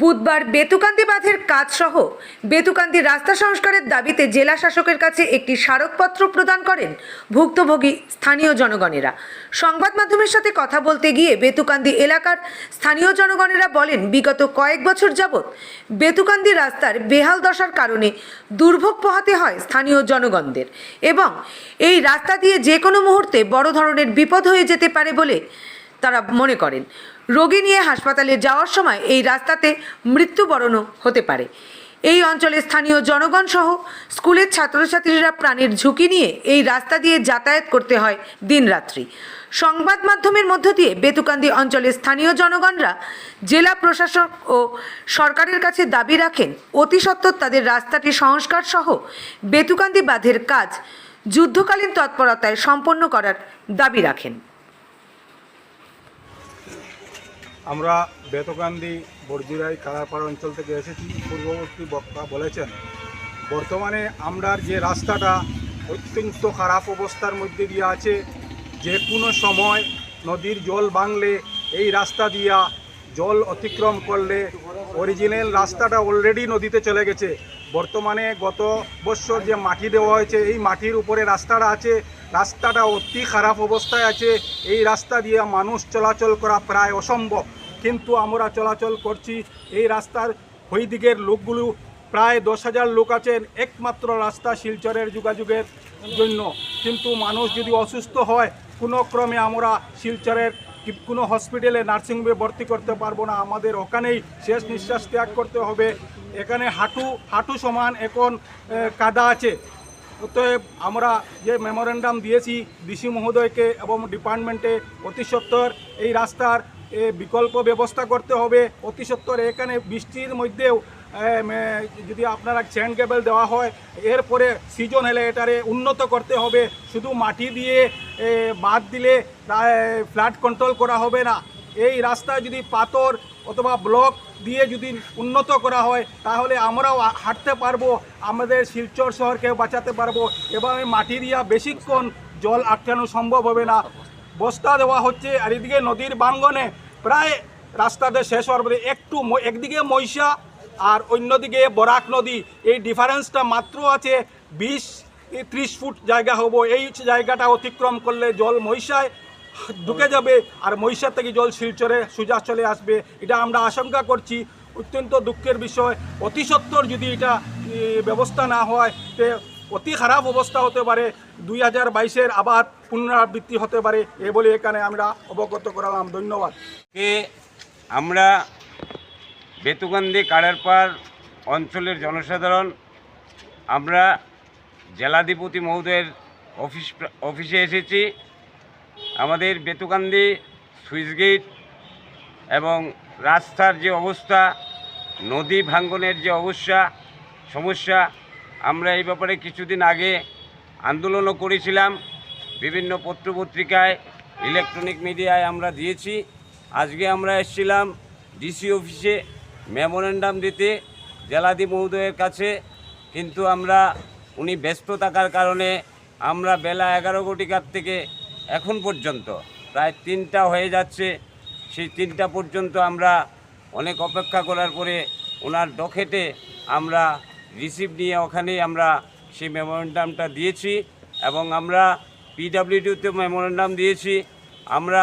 বুধবার বেতুকান্দি বাঁধের কাজ সহ বেতুকান্দি রাস্তা সংস্কারের দাবিতে জেলা শাসকের কাছে একটি স্মারকপত্র প্রদান করেন ভুক্তভোগী স্থানীয় জনগণেরা। সংবাদ মাধ্যমের সাথে কথা বলতে গিয়ে বেতুকান্দি এলাকার স্থানীয় জনগণেরা বলেন, বিগত কয়েক বছর যাবৎ বেতুকান্দি রাস্তার বেহাল দশার কারণে দুর্ভোগ পোহাতে হয় স্থানীয় জনগণদের এবং এই রাস্তা দিয়ে যে কোনো মুহূর্তে বড় ধরনের বিপদ হয়ে যেতে পারে বলে তারা মনে করেন। রোগী নিয়ে হাসপাতালে যাওয়ার সময় এই রাস্তাতে মৃত্যুবরণও হতে পারে। এই অঞ্চলের স্থানীয় জনগণ সহ স্কুলের ছাত্রছাত্রীরা প্রাণের ঝুঁকি নিয়ে এই রাস্তা দিয়ে যাতায়াত করতে হয় দিনরাত্রি। সংবাদ মাধ্যমের মধ্য দিয়ে বেতুকান্দি অঞ্চলের স্থানীয় জনগণরা জেলা প্রশাসক ও সরকারের কাছে দাবি রাখেন, অতি সত্বর তাদের রাস্তাটি সংস্কার সহ বেতুকান্দি বাঁধের কাজ যুদ্ধকালীন তৎপরতায় সম্পন্ন করার দাবি রাখেন। আমরা বেতকান্দি, বর্জিরাই, কালারপাড় অঞ্চল থেকে এসেছি। পূর্ববর্তী বক্তা বলেছেন, বর্তমানে আমরার যে রাস্তাটা অত্যন্ত খারাপ অবস্থার মধ্যে দিয়ে আছে, যে কোনো সময় নদীর জল বাংলে এই রাস্তা দিয়া জল অতিক্রম করলে অরিজিনাল রাস্তাটা অলরেডি নদীতে চলে গেছে। বর্তমানে গত বছর যে মাটি দেওয়া হয়েছে, এই মাটির উপরে রাস্তাটা আছে, রাস্তাটা অতি খারাপ অবস্থায় আছে, এই রাস্তা দিয়ে মানুষ চলাচল করা প্রায় অসম্ভব। কিন্তু আমরা চলাচল করছি এই রাস্তার ওই দিকের লোকগুলো, প্রায় দশ হাজার লোক আছেন একমাত্র রাস্তা শিলচরের যোগাযোগের জন্য। কিন্তু মানুষ যদি অসুস্থ হয়, কোনো ক্রমে আমরা শিলচরের কোনো হসপিটালে নার্সিংহোমে ভর্তি করতে পারব না। আমাদের ওখানেই শেষ নিঃশ্বাস ত্যাগ করতে হবে। এখানে হাঁটু হাঁটু সমান এখন কাদা আছে। অতএব আমরা যে মেমোরেন্ডাম দিয়েছি ডিসি মহোদয়কে এবং ডিপার্টমেন্টে অতি সত্বর এই রাস্তার বিকল্প ব্যবস্থা করতে হবে। অতি সত্বর এখানে বৃষ্টির মধ্যেও যদি আপনারা চেন কেবল দেওয়া হয়, এরপরে সিজন হলে এটারে উন্নত করতে হবে। শুধু মাটি দিয়ে বাদ দিলে ফ্ল্যাট কন্ট্রোল করা হবে না। এই রাস্তায় যদি পাথর অথবা ব্লক দিয়ে যদি উন্নত করা হয়, তাহলে আমরাও হাঁটতে পারব, আমাদের শিলচর শহরকে বাঁচাতে পারব। এবং মাটি দিয়া বেশিক্ষণ জল আটকানো সম্ভব হবে না। বস্তা দেওয়া হচ্ছে আর এদিকে নদীর বাঙ্গনে প্রায় রাস্তাতে শেষ হওয়ার পরে একটু একদিকে মহিষা আর অন্যদিকে বরাক নদী। এই ডিফারেন্সটা মাত্র আছে বিশ ত্রিশ ফুট জায়গা হব। এই জায়গাটা অতিক্রম করলে জল মহিষায় ঢুকে যাবে আর মহিষার থেকে জল শিলচরে সোজা চলে আসবে। এটা আমরা আশঙ্কা করছি। অত্যন্ত দুঃখের বিষয়। অতি সত্বর যদি এটা ব্যবস্থা না হয়, তে অতি খারাপ অবস্থা হতে পারে, দুই হাজার বাইশের আবার পুনরাবৃত্তি হতে পারে, এ বলে এখানে আমরা অবগত করালাম, ধন্যবাদ। কে আমরা বেতুকান্দি কাড়ারপাড় অঞ্চলের জনসাধারণ, আমরা জেলাধিপতি মহোদয়ের অফিস অফিসে এসেছি, আমাদের বেতুকান্দি সুইচগেট এবং রাস্তার যে অবস্থা, নদী ভাঙ্গনের যে অবস্থা, সমস্যা আমরা এই ব্যাপারে কিছুদিন আগে আন্দোলনও করেছিলাম। বিভিন্ন পত্রপত্রিকায় ইলেকট্রনিক মিডিয়ায় আমরা দিয়েছি। আজকে আমরা এসেছিলাম ডিসি অফিসে মেমোরেন্ডাম দিতে জেলাদি মহোদয়ের কাছে। কিন্তু আমরা, উনি ব্যস্ত থাকার কারণে আমরা বেলা এগারো কোটিকার থেকে এখন পর্যন্ত, প্রায় তিনটা হয়ে যাচ্ছে। সেই তিনটা পর্যন্ত আমরা অনেক অপেক্ষা করার পরে ওনার ডকেটে আমরা রিসিভ নিয়ে ওখানেই আমরা সেই মেমোরেন্ডামটা দিয়েছি এবং আমরা পিডাব্লিউডিতে মেমোরেন্ডাম দিয়েছি আমরা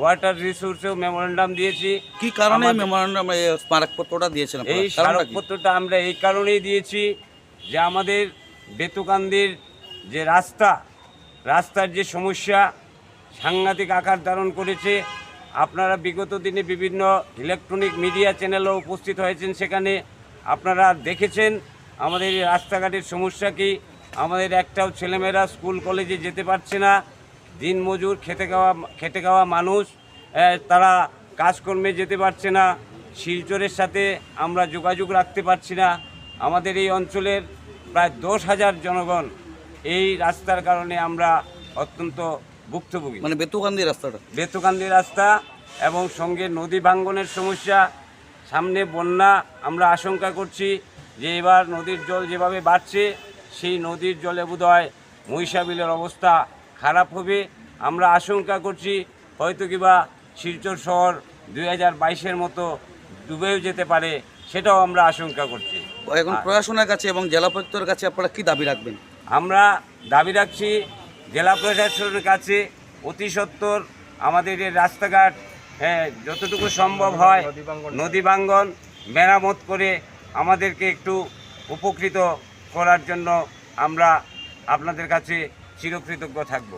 ওয়াটার রিসোর্সেও মেমোরেন্ডাম দিয়েছি। কি কারণে মেমোরান্ডাম এই স্মারকপত্রটা আপনারা? এই স্মারকপত্রটা আমরা এই কারণেই দিয়েছি যে আমাদের বেতুকান্দির যে রাস্তা রাস্তার যে সমস্যা সাংঘাতিক আকার ধারণ করেছে। আপনারা বিগত দিনে বিভিন্ন ইলেকট্রনিক মিডিয়া চ্যানেলও উপস্থিত হয়েছেন সেখানে। আপনারা দেখেছেন আমাদের এই রাস্তাঘাটের সমস্যা কি? আমাদের একটাও ছেলেমেয়েরা স্কুল কলেজে যেতে পারছে না। দিনমজুর খেতে খাওয়া খেতে খাওয়া মানুষ তারা কাজকর্মে যেতে পারছে না। শিলচরের সাথে আমরা যোগাযোগ রাখতে পারছি না। আমাদের এই অঞ্চলের প্রায় দশ হাজার জনগণ এই রাস্তার কারণে আমরা অত্যন্ত ভুক্তভোগী। মানে বেতুকান্দি রাস্তাটা? বেতুকান্দি রাস্তা এবং সঙ্গে নদী ভাঙ্গনের সমস্যা সামনে বন্যা আমরা আশঙ্কা করছি। যে এবার নদীর জল যেভাবে বাড়ছে সেই নদীর জলে বোধহয় মহিষাবিলের অবস্থা খারাপ হবে। আমরা আশঙ্কা করছি হয়তো কিবা শিলচর শহর দুই হাজার বাইশের মতো ডুবেও যেতে পারে সেটাও আমরা আশঙ্কা করছি। এখন প্রশাসনের কাছে এবং জেলা প্রত্যের কাছে আপনারা কি দাবি রাখবেন? আমরা দাবি রাখছি জেলা প্রশাসনের কাছে অতি সত্বর আমাদের এই রাস্তাঘাট হ্যাঁ, যতটুকু সম্ভব হয় নদী বাঙ্গন মেরামত করে আমাদেরকে একটু উপকৃত করার জন্য আমরা আপনাদের কাছে চিরকৃতজ্ঞ থাকব।